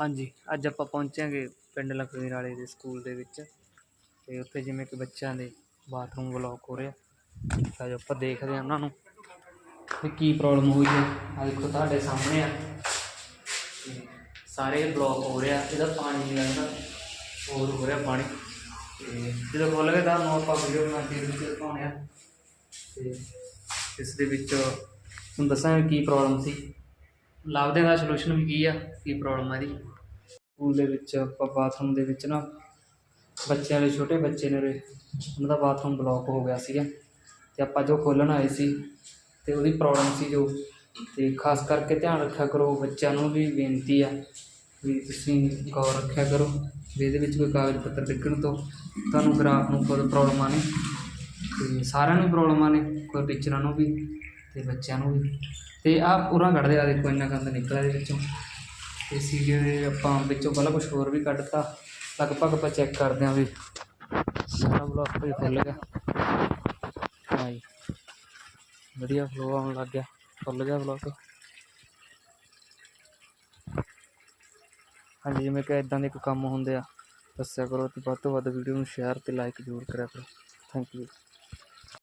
ਹਾਂਜੀ, ਅੱਜ ਆਪਾਂ ਪਹੁੰਚਾਂਗੇ ਪਿੰਡ ਲਖਵੀਰ ਵਾਲੇ ਦੇ ਸਕੂਲ ਦੇ ਵਿੱਚ ਤੇ ਉੱਥੇ ਜਿਵੇਂ ਕਿ ਬੱਚਿਆਂ ਦੇ ਬਾਥਰੂਮ ਬਲੌਕ ਹੋ ਰਿਹਾ। ਤਾਂ ਆਪਾਂ ਦੇਖਦੇ ਹਾਂ ਉਹਨਾਂ ਨੂੰ ਵੀ ਕੀ ਪ੍ਰੋਬਲਮ ਹੋਈ ਹੈ। ਆ ਦੇਖੋ ਤੁਹਾਡੇ ਸਾਹਮਣੇ ਆ। ਸਾਰੇ ਬਲੌਕ ਹੋ ਰਿਹਾ, ਇਹਦਾ ਪਾਣੀ ਨਹੀਂ ਲੱਗਦਾ, ਹੋਰ ਹੋ ਰਿਹਾ ਪਾਣੀ। ਤੇ ਜਦੋਂ ਖੁੱਲ੍ਹ ਗਿਆ ਤਾਂ ਆਪਾਂ ਵੀਡੀਓ ਬਣਾ ਕੇ ਇਹਦੇ ਵਿੱਚ ਆ ਤੇ ਇਸ ਦੇ ਵਿੱਚ ਤੁਹਾਨੂੰ ਦੱਸਾਂਗੇ ਕੀ ਪ੍ਰੋਬਲਮ ਸੀ। ਲੱਭਦੇ ਦਾ ਸੋਲੂਸ਼ਨ ਵੀ ਕੀ ਆ ਕੀ ਪ੍ਰੋਬਲਮ ਆ ਇਹਦੀ। ਸਕੂਲ ਦੇ ਵਿੱਚ ਆਪਾਂ ਬਾਥਰੂਮ ਦੇ ਵਿੱਚ ਨਾ ਬੱਚਿਆਂ ਦੇ ਛੋਟੇ ਬੱਚੇ ਨੇ ਉਰੇ, ਉਹਨਾਂ ਦਾ ਬਾਥਰੂਮ ਬਲੌਕ ਹੋ ਗਿਆ ਸੀਗਾ। ਤੇ ਆਪਾਂ ਜੋ ਖੋਲ੍ਹਣ ਆਏ ਸੀ ਤੇ ਉਹਦੀ ਪ੍ਰੋਬਲਮ ਸੀ ਜੋ। ਤੇ ਖਾਸ ਕਰਕੇ ਧਿਆਨ ਰੱਖਿਆ ਕਰੋ ਬੱਚਿਆਂ ਨੂੰ ਵੀ ਬੇਨਤੀ ਆ ਵੀ ਤੁਸੀਂ ਗੌਰ ਰੱਖਿਆ ਕਰੋ ਵੀ ਇਹਦੇ ਵਿੱਚ ਕੋਈ ਕਾਗਜ਼ ਪੱਤਰ ਡਿੱਗਣ ਤੋਂ। ਤੁਹਾਨੂੰ ਫਿਰ ਆਪ ਨੂੰ ਖੁਦ ਪ੍ਰੋਬਲਮਾਂ ਨੇ ਤੇ ਸਾਰਿਆਂ ਨੂੰ ਪ੍ਰੋਬਲਮਾਂ ਨੇ ਕੋਈ ਟੀਚਰਾਂ ਨੂੰ ਵੀ। ਤੇ ਬੱਚਿਆਂ ਨੂੰ ਵੀ। ਤੇ ਆ ਪੂਰਾ ਕੱਢਦੇ ਆ, ਦੇਖੋ ਇੰਨਾ ਗੰਦ ਨਿਕਲਿਆ ਇਹਦੇ ਵਿੱਚੋਂ। ਤੇ ਸੀਡੀਓ ਦੇ ਆਪਾਂ ਵਿੱਚੋਂ ਪਹਿਲਾਂ ਕੁਝ ਹੋਰ ਵੀ ਕੱਢਤਾ। ਲਗਭਗ ਆਪਾਂ ਚੈੱਕ ਕਰਦੇ ਹਾਂ ਵੀ ਸਾਰਾ ਬਲੌਕ ਵੀ ਖੁੱਲ ਗਿਆ। ਹਾਂਜੀ ਵਧੀਆ ਫਲੋ ਆਉਣ ਲੱਗ ਗਿਆ। ਖੁੱਲ ਗਿਆ ਬਲੌਕ ਹਾਂਜੀ, ਜਿਵੇਂ ਕਿ ਇਦਾਂ ਦੇ ਕੋਈ ਕੰਮ ਹੁੰਦੇ ਆ। ਦੱਸਿਆ ਕਰੋ ਤੇ ਵੱਧ ਤੋਂ ਵੱਧ ਵੀਡੀਓ ਨੂੰ ਸ਼ੇਅਰ ਤੇ ਲਾਈਕ ਜ਼ਰੂਰ ਕਰਿਆ ਕਰੋ। Thank you